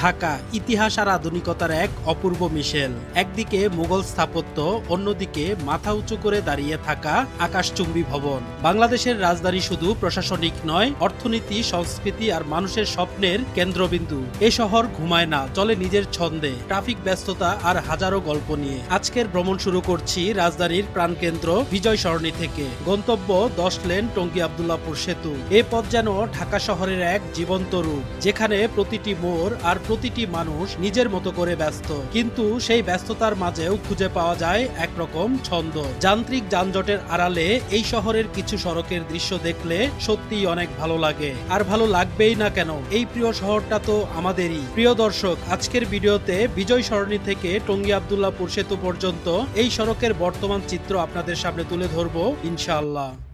ঢাকা ইতিহাস আর আধুনিকতার এক অপূর্ব মিশেল। একদিকে মুঘল স্থাপত্য, অন্যদিকে মাথা উঁচু করে দাঁড়িয়ে থাকা আকাশচুম্বী ভবন। বাংলাদেশের রাজধানী শুধু প্রশাসনিক নয়, অর্থনীতি, সংস্কৃতি আর মানুষের স্বপ্নের কেন্দ্রবিন্দু। এ শহর ঘুমায় না, চলে নিজের ছন্দে, ট্রাফিক ব্যস্ততা আর হাজারো গল্প নিয়ে। আজকের ভ্রমণ শুরু করছি রাজধানীর প্রাণকেন্দ্র বিজয় সরণি থেকে। গন্তব্য দশ লেন টঙ্গী আবদুল্লাপুর সেতু। এ পথ যেন ঢাকা শহরের এক জীবন্ত রূপ, যেখানে প্রতিটি মোড় আর প্রতিটি মানুষ নিজের মতো করে ব্যস্ত। কিন্তু সেই ব্যস্ততার মাঝেও খুঁজে পাওয়া যায় একরকম ছন্দ। যান্ত্রিক যানজটের আড়ালে এই শহরের কিছু সড়কের দৃশ্য দেখলে সত্যিই অনেক ভালো লাগে। আর ভালো লাগবেই না কেন? এই প্রিয় শহরটা তো আমাদেরই। প্রিয় দর্শক, আজকের ভিডিওতে বিজয় সরণি থেকে টঙ্গী আবদুল্লাপুর সেতু পর্যন্ত এই সড়কের বর্তমান চিত্র আপনাদের সামনে তুলে ধরবো, ইনশাআল্লাহ।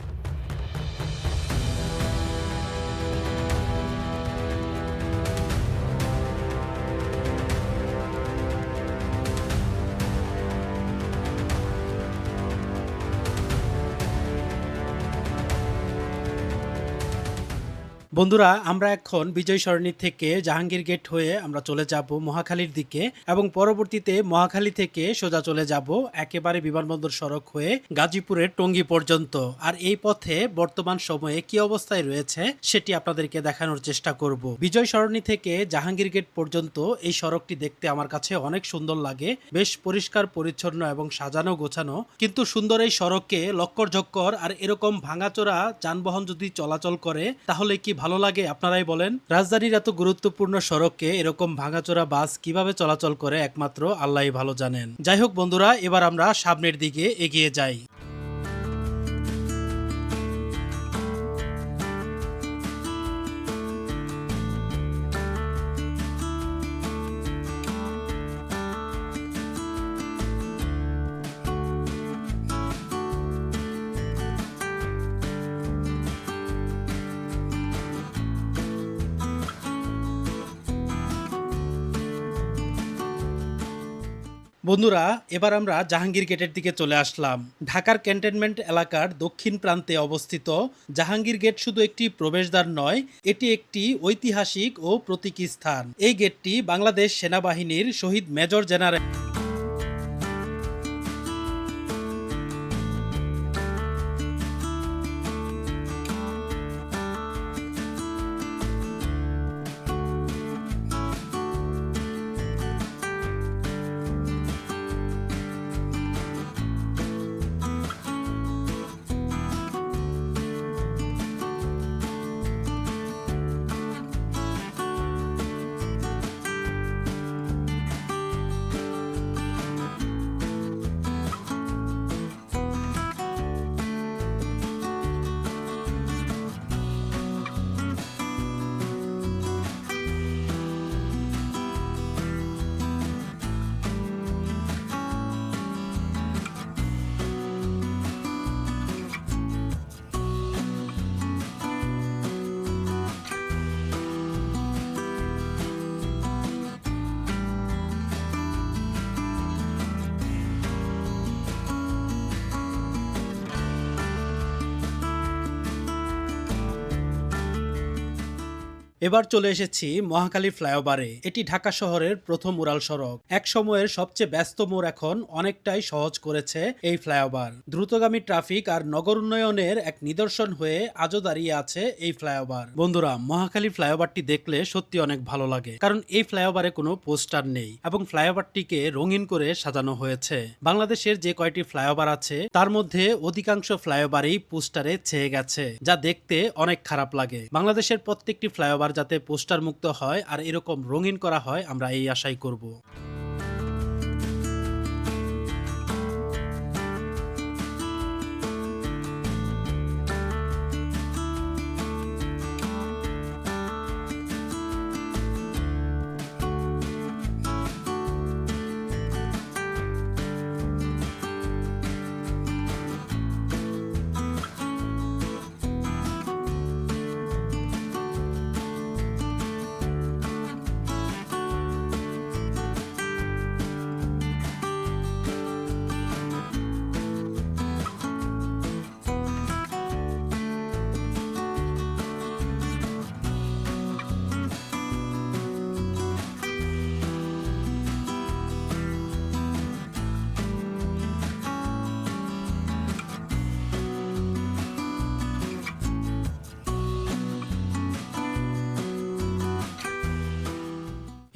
বন্ধুরা, আমরা এখন বিজয় সরণি থেকে জাহাঙ্গীর গেট হয়ে আমরা চলে যাব মহাখালীর দিকে এবং পরবর্তীতে মহাখালী থেকে সোজা চলে যাব একেবারে বিমানবন্দর সড়ক হয়ে গাজীপুরের টঙ্গী পর্যন্ত। আর এই পথে বর্তমান সময়ে কি অবস্থায় রয়েছে সেটি আপনাদেরকে দেখানোর চেষ্টা করব। বিজয় সরণি থেকে জাহাঙ্গীর গেট পর্যন্ত এই সড়কটি দেখতে আমার কাছে অনেক সুন্দর লাগে, বেশ পরিষ্কার, পরিচ্ছন্ন এবং সাজানো গোছানো। কিন্তু সুন্দর এই সড়কে লক্কর ঝক্কর আর এরকম ভাঙাচোরা যানবাহন যদি চলাচল করে, তাহলে কি ভালো লাগে আপনারাই বলেন। রাজধানীর এত গুরুত্বপূর্ণ সড়কে এরকম ভাঙাচোরা বাস কীভাবে চলাচল করে একমাত্র আল্লাহ ভালো জানেন। যাই হোক বন্ধুরা, এবার আমরা সামনের দিকে এগিয়ে যাই। বন্ধুরা, এবার আমরা জাহাঙ্গীর গেটের দিকে চলে আসলাম। ঢাকার ক্যান্টনমেন্ট এলাকার দক্ষিণ প্রান্তে অবস্থিত। জাহাঙ্গীর গেট শুধু একটি প্রবেশদ্বার নয়, এটি একটি ঐতিহাসিক ও প্রতীকী স্থান। এই গেটটি বাংলাদেশ সেনাবাহিনীর শহীদ মেজর জেনারেল এবার চলে এসেছি মহাখালী ফ্লাইওভারে। এটি ঢাকা শহরের প্রথম উড়াল সড়ক। এক সময়ের সবচেয়ে ব্যস্ত মোড় এখন অনেকটাই সহজ করেছে এই ফ্লাইওভার। দ্রুতগামী ট্রাফিক আর নগর উন্নয়নের এক নিদর্শন হয়ে আজও দাঁড়িয়ে আছে এই ফ্লাইওভার। বন্ধুরা মহাকালী ফ্লাইওভারটি দেখলে সত্যি অনেক ভালো লাগে, কারণ এই ফ্লাইওভারে কোনো পোস্টার নেই এবং ফ্লাইওভারটিকে রঙিন করে সাজানো হয়েছে। বাংলাদেশের যে কয়টি ফ্লাইওভার আছে, তার মধ্যে অধিকাংশ ফ্লাইওভারই পোস্টারে ছেয়ে গেছে, যা দেখতে অনেক খারাপ লাগে। বাংলাদেশের প্রত্যেকটি ফ্লাইওভার যাতে পোস্টার মুক্ত হয় আর এরকম রঙিন করা হয় আমরা এই আশাই করব।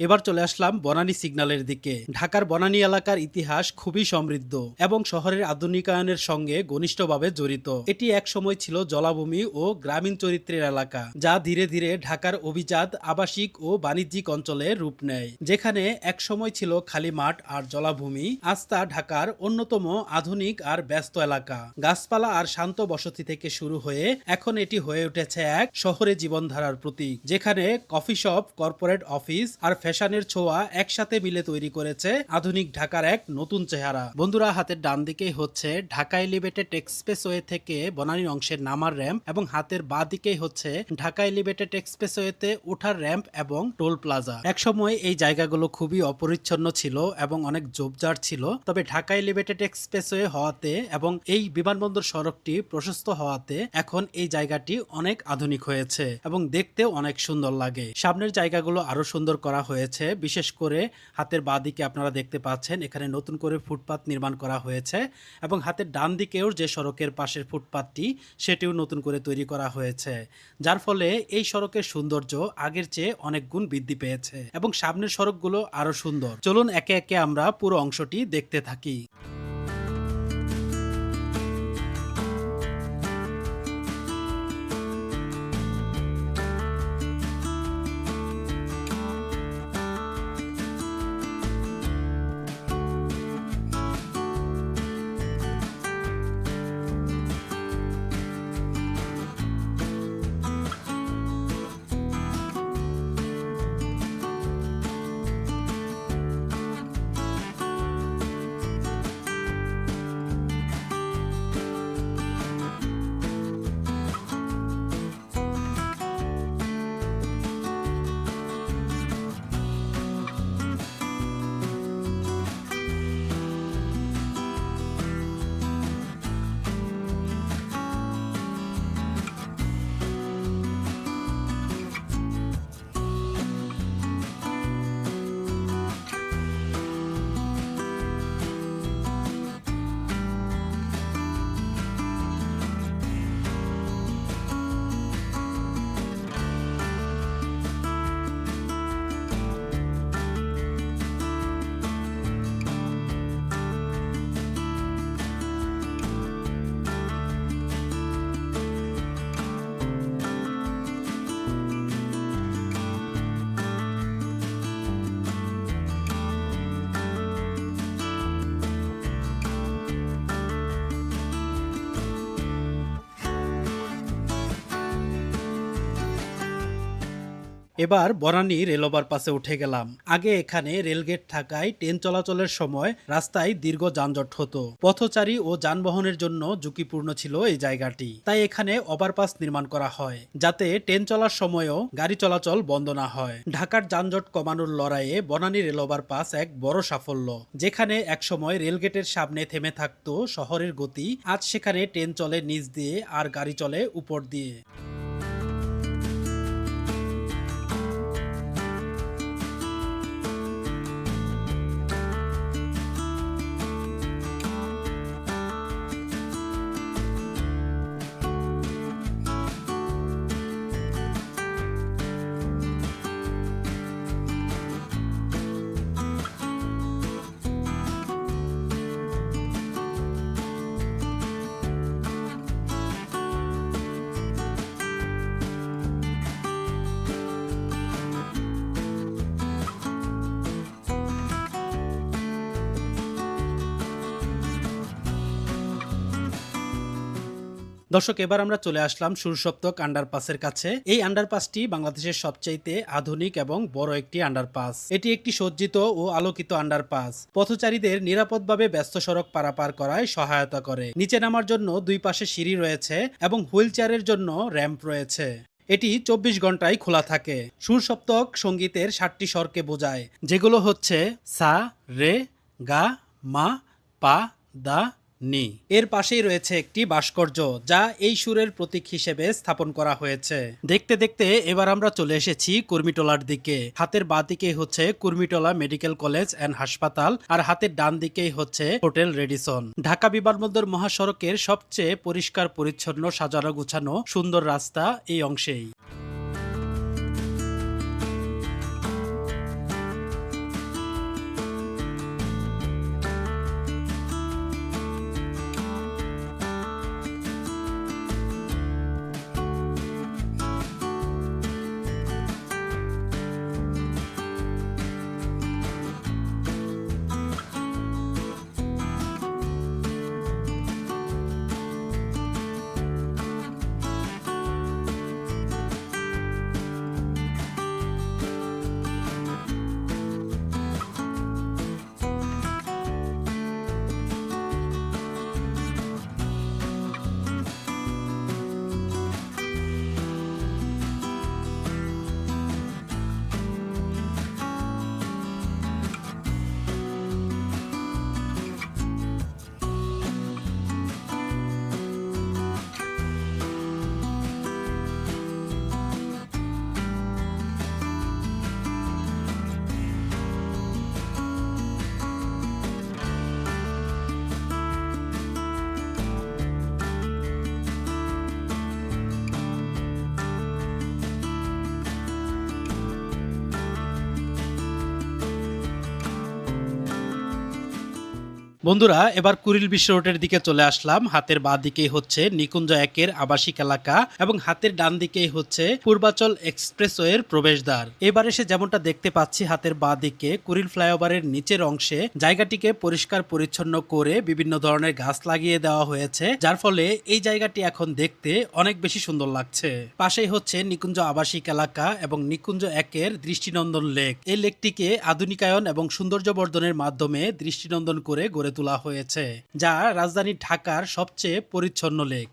এবার চলে আসলাম বনানী সিগন্যালের দিকে। ঢাকার বনানী এলাকার ইতিহাস খুবই সমৃদ্ধ এবং শহরের আধুনিকায়নের সঙ্গে ঘনিষ্ঠভাবে জড়িত। এটি এক সময় ছিল জলাভূমি ও গ্রামীণ চরিত্রের এলাকা, যা ধীরে ধীরে ঢাকার অভিজাত আবাসিক ও বাণিজ্যিক অঞ্চলে রূপ নেয়, যেখানে এক সময় ছিল খালি মাঠ আর জলাভূমি, আজ তা ঢাকার অন্যতম আধুনিক আর ব্যস্ত এলাকা। গাছপালা আর শান্ত বসতি থেকে শুরু হয়ে এখন এটি হয়ে উঠেছে এক শহরে জীবনধারার প্রতীক, যেখানে কফি শপ, কর্পোরেট অফিস আর ফ্যাশনের ছোঁয়া একসাথে মিলে তৈরি করেছে আধুনিক ঢাকার এক নতুন চেহারা। বন্ধুরা, হাতের ডান দিকেই হচ্ছে ঢাকা এলিভেটেড এক্সপ্রেসওয়ে থেকে বনানী অংশের নামার র্যাম্প এবং হাতের বাঁ দিকেই হচ্ছে ঢাকা এলিভেটেড এক্সপ্রেসওয়েতে ওঠার র্যাম্প এবং টোল প্লাজা। একসময় এই জায়গাগুলো খুবই অপরিচ্ছন্ন ছিল এবং অনেক জোবজার ছিল, তবে ঢাকা এলিভেটেড এক্সপ্রেসওয়ে হওয়াতে এবং এই বিমানবন্দর সড়কটি প্রশস্ত হওয়াতে এখন এই জায়গাটি অনেক আধুনিক হয়েছে এবং দেখতেও অনেক সুন্দর লাগে। সামনের জায়গাগুলো আরও সুন্দর করা হয়েছে। বিশেষ করে হাতের বাঁ দিকে আপনারা দেখতে পাচ্ছেন, এখানে নতুন করে ফুটপাত নির্মাণ করা হয়েছে এবং হাতের ডান দিকেও যে সড়কের পাশের ফুটপাতটি, সেটিও নতুন করে তৈরি করা হয়েছে। যার ফলে এই সড়কের সৌন্দর্য আগের চেয়ে অনেক গুণ বৃদ্ধি পেয়েছে এবং সামনের সড়কগুলো আরও সুন্দর। চলুন একে একে আমরা পুরো অংশটি দেখতে থাকি। এবার বনানী রেলওভার পাশে উঠে গেলাম। আগে এখানে রেলগেট থাকায় ট্রেন চলাচলের সময় রাস্তায় দীর্ঘ যানজট হতো। পথচারী ও যানবাহনের জন্য ঝুঁকিপূর্ণ ছিল এই জায়গাটি। তাই এখানে ওভারপাস নির্মাণ করা হয়, যাতে ট্রেন চলার সময়ও গাড়ি চলাচল বন্ধ না হয়। ঢাকার যানজট কমানোর লড়াইয়ে বনানী রেলওভার পাস এক বড় সাফল্য, যেখানে একসময় রেলগেটের সামনে থেমে থাকতো শহরের গতি। আজ সেখানে ট্রেন চলে নিচ দিয়ে আর গাড়ি চলে উপর দিয়ে। দর্শক, এবার আমরা চলে আসলাম সুরসপ্তক আন্ডারপাসের কাছে। এই আন্ডারপাসটি বাংলাদেশের সবচাইতে আধুনিক এবং বড় একটি আন্ডারপাস। এটি একটি সজ্জিত ও আলোকিত আন্ডারপাস। পথচারীদের নিরাপদভাবে ব্যস্ত সড়ক পারাপার করায় সহায়তা করে। নিচে নামার জন্য দুই পাশে সিঁড়ি রয়েছে এবং হুইল জন্য র্যাম্প রয়েছে। এটি চব্বিশ ঘন্টায় খোলা থাকে। সুরসপ্তক সঙ্গীতের ষাটটি স্বরকে বোঝায়, যেগুলো হচ্ছে সা, রে, গা, মা, পা, দা নি এর পাশেই রয়েছে একটি ভাস্কর্য যা এই সুরের প্রতীক হিসেবে স্থাপন করা হয়েছে। দেখতে দেখতে এবার আমরা চলে এসেছি কুর্মিটোলার দিকে। হাতের বাঁ দিকেই হচ্ছে কুর্মিটোলা মেডিকেল কলেজ অ্যান্ড হাসপাতাল আর হাতের ডান দিকেই হচ্ছে হোটেল রেডিসন। ঢাকা বিমানবন্দর মহাসড়কের সবচেয়ে পরিষ্কার, পরিচ্ছন্ন সাজানো গুছানো সুন্দর রাস্তা এই অংশেই। বন্ধুরা, এবার কুরিল বিশ্ব রোডের দিকে চলে আসলাম। হাতের বাঁ দিকেই হচ্ছে নিকুঞ্জ একের আবাসিক এলাকা এবং হাতের ডান দিকেই হচ্ছে পূর্বাচল এক্সপ্রেসওয়ের প্রবেশদ্বার। এবার এসে যেমনটা দেখতে পাচ্ছি, হাতের বাঁ দিকে কুড়িল ফ্লাইওভারের নিচের অংশে জায়গাটিকে পরিষ্কার পরিচ্ছন্ন করে বিভিন্ন ধরনের গাছ লাগিয়ে দেওয়া হয়েছে, যার ফলে এই জায়গাটি এখন দেখতে অনেক বেশি সুন্দর লাগছে। পাশেই হচ্ছে নিকুঞ্জ আবাসিক এলাকা এবং নিকুঞ্জ একের দৃষ্টিনন্দন লেক। এই লেকটিকে আধুনিকায়ন এবং সৌন্দর্য বর্ধনের মাধ্যমে দৃষ্টিনন্দন করে গড়ে তোলা হয়েছে যা রাজধানী ঢাকার সবচেয়ে পরিচ্ছন্ন লেক।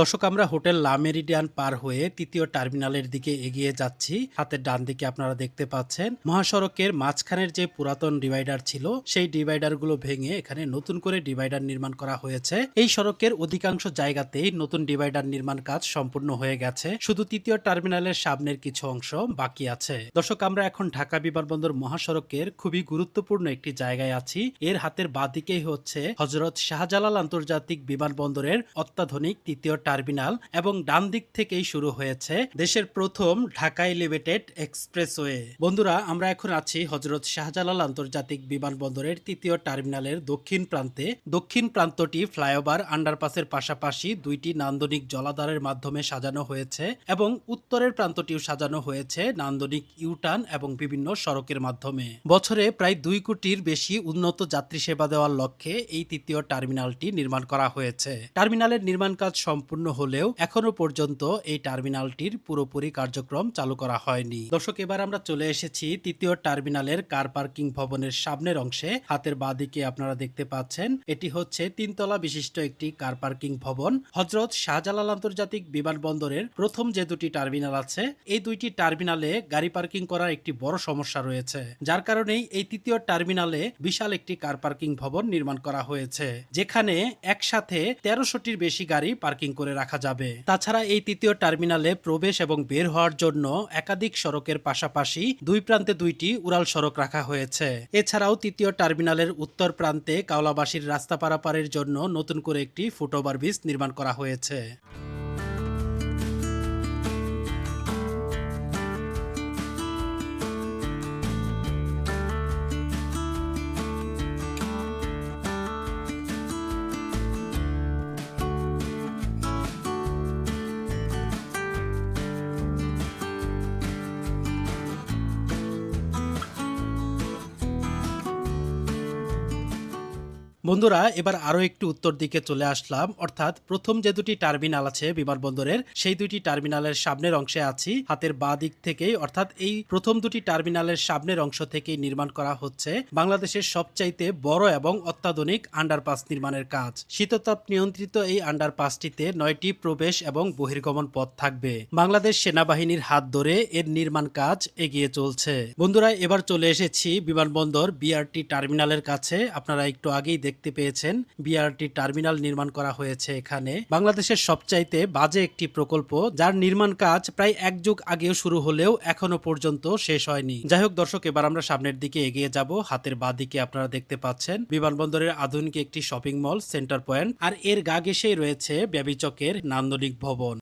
দর্শক, আমরা হোটেল লা মেরিডিয়ান পার হয়ে তৃতীয় টার্মিনালের দিকে এগিয়ে যাচ্ছি। হাতের ডান দিকে আপনারা দেখতে পাচ্ছেন, মহাসড়কের মাঝখানের যে পুরাতন ডিভাইডার ছিল, সেই ডিভাইডারগুলো ভেঙে এখানে নতুন করে ডিভাইডার নির্মাণ করা হয়েছে। এই সড়কের অধিকাংশ জায়গাতেই নতুন ডিভাইডার নির্মাণ কাজ সম্পূর্ণ হয়ে গেছে। শুধু তৃতীয় টার্মিনালের সামনের কিছু অংশ বাকি আছে। দর্শক, আমরা এখন ঢাকা বিমানবন্দর মহাসড়কের খুবই গুরুত্বপূর্ণ একটি জায়গায় আছি। এর হাতের বাঁ দিকেই হচ্ছে হজরত শাহজালাল আন্তর্জাতিক বিমানবন্দরের অত্যাধুনিক তৃতীয় টার্মিনাল এবং ডান দিক থেকেই শুরু হয়েছে দেশের প্রথম ঢাকা এলিভেটেড এক্সপ্রেসওয়ে। বন্ধুরা, আমরা এখন আছি হজরত শাহজালাল আন্তর্জাতিক বিমানবন্দরের তৃতীয় টার্মিনালের দক্ষিণ প্রান্তে। দক্ষিণ প্রান্তটি ফ্লাইওভার আন্ডারপাসের পাশাপাশি দুইটি নান্দনিক জলাধারের মাধ্যমে সাজানো হয়েছে এবং উত্তরের প্রান্তটিও সাজানো হয়েছে নান্দনিক ইউটার্ন এবং বিভিন্ন সড়কের মাধ্যমে। বছরে প্রায় দুই কোটির বেশি উন্নত যাত্রী সেবা দেওয়ার লক্ষ্যে এই তৃতীয় টার্মিনালটি নির্মাণ করা হয়েছে। টার্মিনালের নির্মাণ কাজ সম্পূর্ণ হলেও এখনও পর্যন্ত এই টার্মিনালটির পুরোপুরি কার্যক্রম চালু করা হয়নি। দর্শক, এবার আমরা চলে এসেছি তৃতীয় টার্মিনালের কার পার্কিং ভবনের সামনের অংশে। হাতের বাঁদিকে আপনারা দেখতে পাচ্ছেন, এটি হচ্ছে তিনতলা বিশিষ্ট একটি কার পার্কিং ভবন। হজরত শাহজালাল আন্তর্জাতিক বিমানবন্দরের প্রথম যে দুটি টার্মিনাল আছে, এই দুইটি টার্মিনালে গাড়ি পার্কিং করার একটি বড় সমস্যা রয়েছে। যার কারণেই এই তৃতীয় টার্মিনালে বিশাল একটি কার পার্কিং ভবন নির্মাণ করা হয়েছে, যেখানে একসাথে তেরোশোটির বেশি গাড়ি পার্কিং করে রাখা যাবে। তাছাড়া এই তৃতীয় টার্মিনালে প্রবেশ এবং বের হওয়ার জন্য একাধিক সড়কের পাশাপাশি দুই প্রান্তে দুইটি উড়াল সড়ক রাখা হয়েছে। এছাড়াও তৃতীয় টার্মিনালের উত্তর প্রান্তে কাওলাবাসীর রাস্তা পারাপারের জন্য নতুন করে একটি ফুটওভার ব্রিজ নির্মাণ করা হয়েছে। বন্ধুরা, এবার আরও একটু উত্তর দিকে চলে আসলাম। অর্থাৎ প্রথম যে দুটি টার্মিনাল আছে বিমানবন্দরের, সেই দুইটি টার্মিনালের সামনের অংশে আছি। হাতের বা দিক থেকেই, অর্থাৎ এই প্রথম দুটি টার্মিনালের সামনের অংশ থেকেই নির্মাণ করা হচ্ছে বাংলাদেশের সবচাইতে বড় এবং অত্যাধুনিক আন্ডারপাস নির্মাণের কাজ। শীততাপ নিয়ন্ত্রিত এই আন্ডারপাসটিতে নয়টি প্রবেশ এবং বহির্গমন পথ থাকবে। বাংলাদেশ সেনাবাহিনীর হাত ধরে এর নির্মাণ কাজ এগিয়ে চলছে। বন্ধুরা, এবার চলে এসেছি বিমানবন্দর বিআরটি টার্মিনালের কাছে। আপনারা একটু আগেই দেখতে পেয়েছেন। বিআরটি টার্মিনাল নির্মাণ করা হয়েছে এখানে। বাংলাদেশের সবচাইতে বাজে একটি প্রকল্প, যার নির্মাণ কাজ প্রায় এক যুগ আগেও শুরু হলেও এখনও পর্যন্ত শেষ হয়নি। যাই হোক দর্শক, এবার আমরা সামনের দিকে এগিয়ে যাব। হাতের বা দিকে আপনারা দেখতে পাচ্ছেন, বিমানবন্দরের আধুনিক একটি শপিং মল, সেন্টার পয়েন্ট, আর এর গা ঘেঁষেই রয়েছে ব্যাবিচকের নান্দনিক ভবন।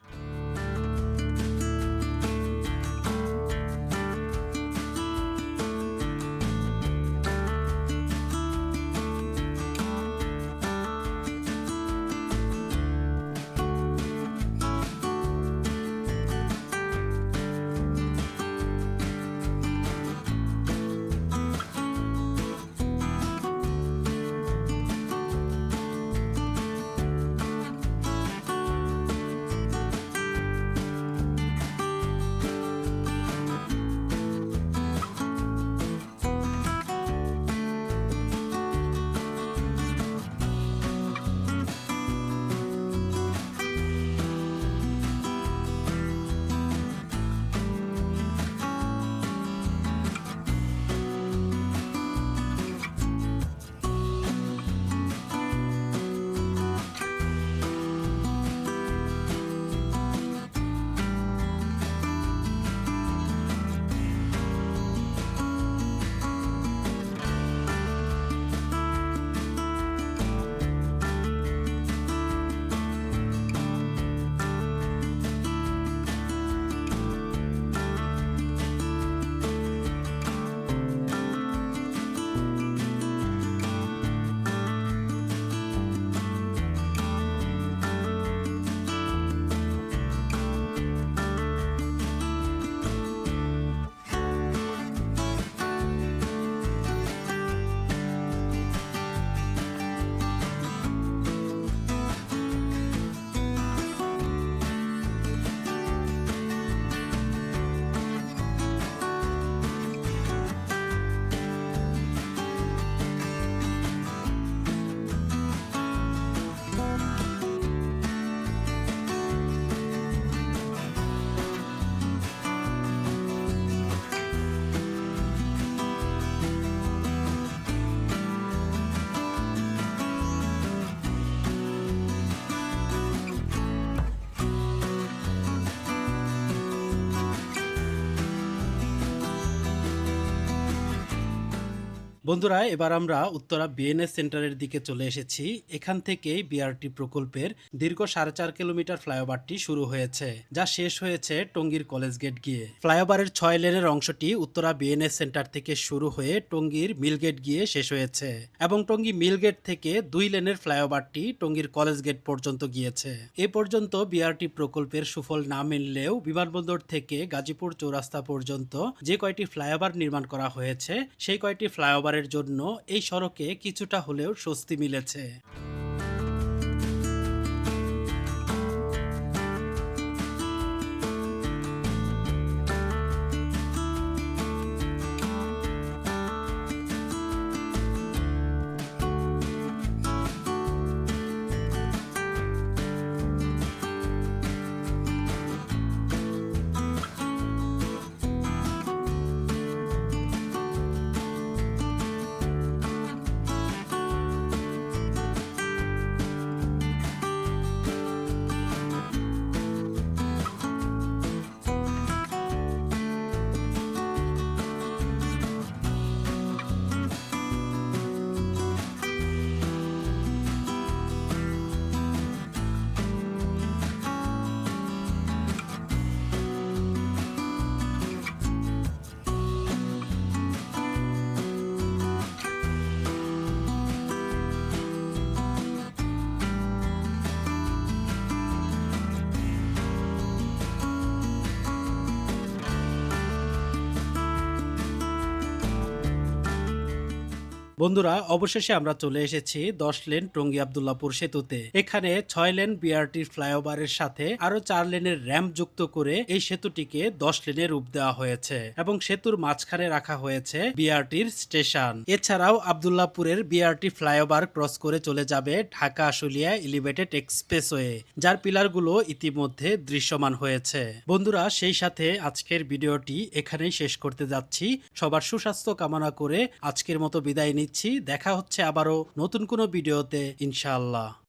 বন্ধুরা, এবার আমরা উত্তরা বিএনএস সেন্টারের দিকে চলে এসেছি। এখান থেকেই বিআরটি প্রকল্পের দীর্ঘ সাড়ে চার কিলোমিটার ফ্লাইওভারটি শুরু হয়েছে, যা শেষ হয়েছে টঙ্গীর কলেজ গেট গিয়ে। ফ্লাইওভারের ছয় লেনের অংশটি উত্তরা বিএনএস সেন্টার থেকে শুরু হয়ে টঙ্গীর মিলগেট গিয়ে শেষ হয়েছে এবং টঙ্গী মিলগেট থেকে দুই লেনের ফ্লাইওভারটি টঙ্গীর কলেজ গেট পর্যন্ত গিয়েছে। এ পর্যন্ত বিআরটি প্রকল্পের সুফল না মিললেও বিমানবন্দর থেকে গাজীপুর চৌরাস্তা পর্যন্ত যে কয়টি ফ্লাইওভার নির্মাণ করা হয়েছে, সেই কয়টি ফ্লাইওভারের জন্য এই সড়কে কিছুটা হলেও স্বস্তি মিলেছে। বন্ধুরা, অবশেষে আমরা চলে এসেছি দশ লেন টঙ্গী আবদুল্লাপুর সেতুতে। এখানে ছয় লেন বিআরটি ফ্লাইওভারের সাথে আরও চার লেনের র্যাম্প যুক্ত করে এই সেতুটিকে দশ লেনের রূপ দেওয়া হয়েছে এবং সেতুর মাঝখানে রাখা হয়েছে বিআরটির স্টেশন। এছাড়াও আবদুল্লাপুরের বিআরটি ফ্লাইওভার ক্রস করে চলে যাবে ঢাকা আশুলিয়া এলিভেটেড এক্সপ্রেসওয়ে, যার পিলারগুলো ইতিমধ্যে দৃশ্যমান হয়েছে। বন্ধুরা, সেই সাথে আজকের ভিডিওটি এখানেই শেষ করতে যাচ্ছি। সবার সুস্বাস্থ্য কামনা করে আজকের মতো বিদায় নিচ্ছি। দেখা হচ্ছে আবারও নতুন কোনো ভিডিওতে ইনশাআল্লাহ।